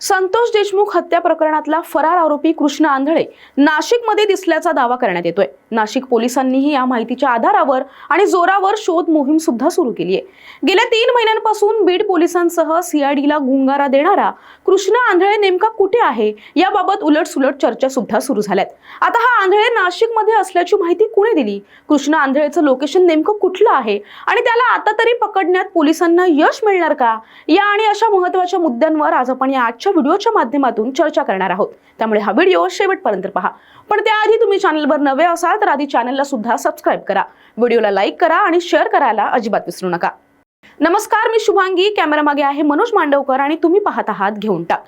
संतोष देशमुख हत्या प्रकरणातला फरार आरोपी कृष्ण आंधळे नाशिकमध्ये दिसल्याचा दावा करण्यात येतोय. नाशिक पोलिसांनीही या माहितीच्या आधारावर आणि जोरावर शोध मोहीम सुद्धा सुरू केली आहे. गेल्या तीन महिन्यांपासून बीड पोलिसांसह सीआयडीला गुंगारा देणारा कृष्ण आंधळे नेमका कुठे आहे? याबाबत उलटसुलट चर्चा सुद्धा सुरू झाल्यात. आता हा आंधळे नाशिकमध्ये असल्याची माहिती कुणी दिली? कृष्ण आंधळेचं लोकेशन नेमकं कुठलं आहे? आणि त्याला आता तरी पकडण्यात पोलिसांना यश मिळणार का? या आणि अशा महत्त्वाच्या मुद्द्यांवर आज आपण या आजच्या व्हिडिओच्या माध्यमातून चर्चा करणार आहोत. त्यामुळे हा व्हिडिओ शेवटपर्यंत पहा. पण त्याआधी तुम्ही चॅनलवर नवे असाल तर आधी चॅनलला सुद्धा सबस्क्राईब करा. व्हिडिओला लाईक करा आणि शेअर करायला अजिबात विसरू नका. नमस्कार मी शुभांगी. कॅमेरामागे आहे मनोज मांडवकर आणि तुम्ही पाहत आहात घेऊन टाक.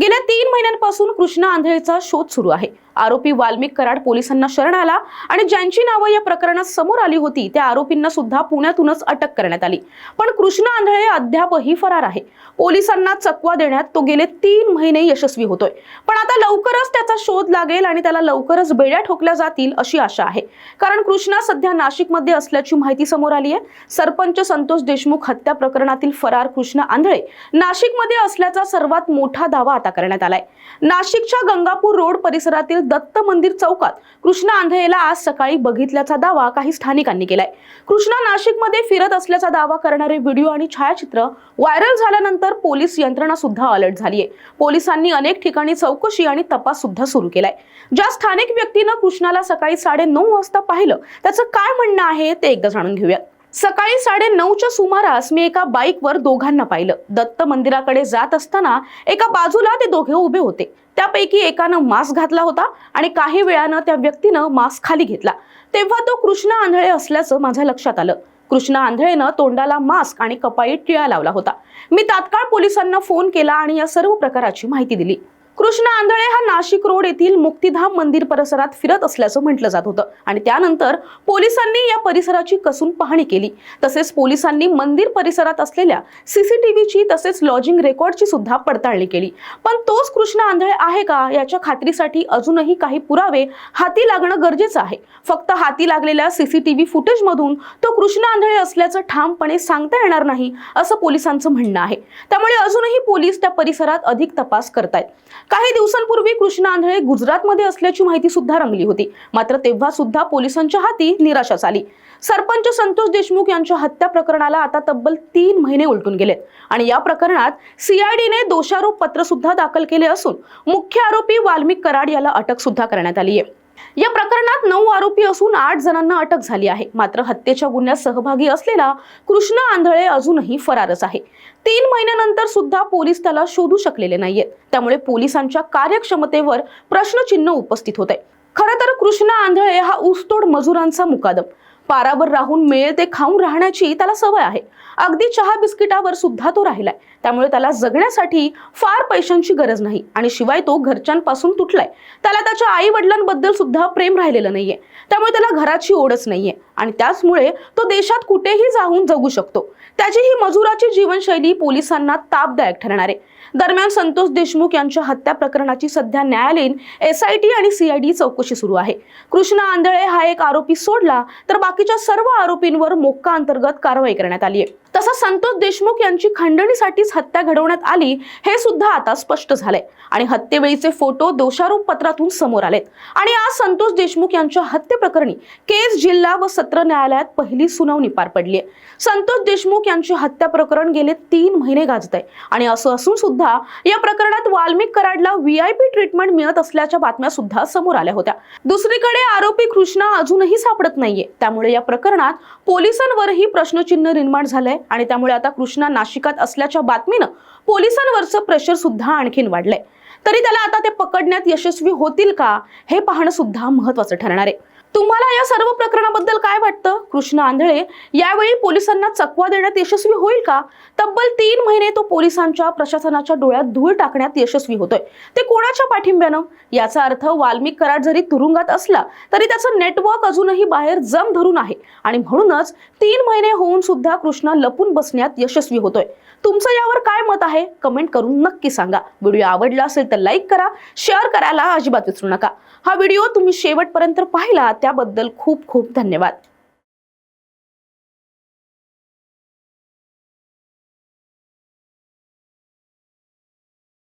गेल्या तीन महिन्यांपासून कृष्णा आंधळेचा शोध सुरू आहे. आरोपी वाल्मिक कराड पोलिसांना शरण आला आणि ज्यांची नावं या प्रकरणात समोर आली होती त्या आरोपींना सुद्धा पुण्यातूनच अटक करण्यात आली. पण कृष्णा आंधळे अद्यापही फरार आहे. पोलिसांना चकवा देण्यात तो गेले तीन महिने यशस्वी होतोय. पण आता लवकरच त्याचा शोध लागेल आणि त्याला लवकरच बेड्या ठोकल्या जातील अशी आशा आहे. कारण कृष्णा सध्या नाशिकमध्ये असल्याची माहिती समोर आली आहे. सरपंच संतोष देशमुख हत्या प्रकरणातील फरार कृष्ण आंधळे नाशिकमध्ये असल्याचा सर्वात मोठा दावा आता करण्यात आलाय. नाशिकच्या गंगापूर रोड परिसरातील दत्त मंदिर चौकात कृष्णा आंधळेला आज सकाळी बघितल्याचा दावा काही स्थानिकांनी केलाय. कृष्णा नाशिकमध्ये फिरत असल्याचा दावा करणारे व्हिडिओ आणि छायाचित्र व्हायरल झाल्यानंतर पोलीस यंत्रणा सुद्धा अलर्ट झाली आहे पोलिसांनी अनेक ठिकाणी चौकशी आणि तपास सुद्धा सुरू केलाय. ज्या स्थानिक व्यक्तीनं कृष्णाला सकाळी साडे नऊ वाजता पाहिलं त्याचं काय म्हणणं आहे ते एकदा जाणून घेऊयात सकाळी साडे नऊच्या सुमारास मी एका बाईकवर दोघांना पाहिलं. दत्त मंदिराकडे जात असताना एका बाजूला ते दोघे उभे होते. त्यापैकी एकानं मास्क घातला होता आणि काही वेळानं त्या व्यक्तीनं मास्क खाली घेतला. तेव्हा तो कृष्ण आंधळे असल्याचं माझ्या लक्षात आलं. कृष्ण आंधळेनं तोंडाला मास्क आणि कपाळी टिळा लावला होता. मी तात्काळ पोलिसांना फोन केला आणि या सर्व प्रकाराची माहिती दिली. कृष्ण आंधळे हा नाशिक रोड येथील मुक्तिधाम मंदिर परिसरात फिरत असल्याचं म्हटलं जात होतं. आणि त्यानंतर पोलिसांनी या परिसराची कसून पाहणी केली. तसेच पोलिसांनी मंदिर परिसरात असलेल्या सीसीटीव्हीची तसेच लॉजिंग रेकॉर्डची सुद्धा पडताळणी केली. पण तोच कृष्ण आंधळे आहे का याच्या खात्रीसाठी अजूनही काही पुरावे हाती लागणं गरजेचं आहे. फक्त हाती लागलेल्या सीसीटीव्ही फुटेजमधून तो कृष्ण आंधळे असल्याचं ठामपणे सांगता येणार नाही असं पोलिसांचं म्हणणं आहे. त्यामुळे अजूनही पोलीस त्या परिसरात अधिक तपास करतायत. काही दिवसांपूर्वी कृष्ण आंधळे गुजरातमध्ये असल्याची माहिती सुद्धा रंगली होती. मात्र तेव्हा सुद्धा पोलिसांच्या हाती निराशाच आली सरपंच संतोष देशमुख यांच्या हत्या प्रकरणाला आता तब्बल तीन महिने उलटून गेलेत. आणि या प्रकरणात सीआयडीने दोषारोप पत्र सुद्धा दाखल केले असून मुख्य आरोपी वाल्मिक कराड याला अटक सुद्धा करण्यात आली आहे या प्रकरणात नऊ आरोपी असून आठ जणांना अटक झाली आहे. मात्र हत्येच्या गुन्ह्यात सहभागी असलेला कृष्ण आंधळे अजूनही फरारच आहे. तीन महिन्यानंतर सुद्धा पोलीस त्याला शोधू शकलेले नाहीयेत. त्यामुळे पोलिसांच्या कार्यक्षमतेवर प्रश्नचिन्ह उपस्थित होत आहे खरं तर कृष्ण आंधळे हा ऊसतोड मजुरांचा मुकादम. पारावर राहून मिळेल ते खाऊन राहण्याची त्याला सवय आहे. अगदी चहा बिस्किटावर सुद्धा तो राहिलाय. त्यामुळे त्याला जगण्यासाठी फार पैशांची गरज नाही. आणि शिवाय तो घरच्यांपासून तुटलाय. त्याला त्याच्या आई वडिलांबद्दल सुद्धा प्रेम राहिलेलं नाहीये. त्यामुळे त्याला घराची ओढच नाहीये. आणि त्याचमुळे तो देशात कुठेही जाऊन जगू शकतो. त्याची ही मजुराची जीवनशैली पोलिसांना तापदायक ठरणार आहे. दरम्यान संतोष देशमुख यांच्या हत्या प्रकरणाची सध्या न्यायालयीन एसआयटी आणि सीआयडी चौकशी सुरू आहे. कृष्णा आंधळे हा एक आरोपी सोडला तर बाकी बाकीच्या सर्व आरोपींवर मोक्का अंतर्गत कारवाई करण्यात आली आहे. तसंच संतोष देशमुख यांची खंडणीसाठीच हत्या घडवण्यात आली हे सुद्धा आता स्पष्ट झालंय. आणि हत्येवेळीचे फोटो दोषारोप पत्रातून समोर आलेत. आणि आज संतोष देशमुख यांच्या हत्येप्रकरणी केस जिल्हा व सत्र न्यायालयात पहिली सुनावणी पार पडली आहे. संतोष देशमुख यांची हत्या प्रकरण गेले तीन महिने गाजत आहे आणि असं असून सुद्धा या प्रकरणात वाल्मिक कराडला व्हीआयपी ट्रीटमेंट मिळत असल्याच्या बातम्या सुद्धा समोर आल्या होत्या. दुसरीकडे आरोपी कृष्णा अजूनही सापडत नाहीये. त्यामुळे या प्रकरणात पोलिसांवरही प्रश्नचिन्ह निर्माण झालंय. आणि त्यामुळे आता कृष्णा नाशिकात असल्याच्या बातमीनं पोलिसांवरचं प्रेशर सुद्धा आणखीन वाढलंय. तरी त्याला आता ते पकडण्यात यशस्वी होतील का हे पाहणं सुद्धा महत्वाचं ठरणार आहे. तुम्हाला या सर्व प्रकरणाबद्दल काय वाटतं? कृष्ण आंधळे यावेळी पोलिसांना चकवा देण्यात यशस्वी होईल का? तब्बल तीन महिने तो पोलिसांच्या प्रशासनाच्या डोळ्यात धूळ टाकण्यात यशस्वी होतोय. ते कोणाच्या पाठिंब्यानं? याचा अर्थ वाल्मिक कराड जरी तुरुंगात असला तरी त्याचं नेटवर्क अजूनही बाहेर जम धरून आहे. आणि म्हणूनच तीन महिने होऊन सुद्धा कृष्णा लपून बसण्यात यशस्वी होतोय. तुमचं यावर काय मत आहे? कमेंट करून नक्की सांगा. व्हिडिओ आवडला असेल तर लाईक करा शेअर करायला अजिबात विसरू नका. हा व्हिडिओ तुम्ही शेवटपर्यंत पाहिला त्याबद्दल खूप खूप धन्यवाद.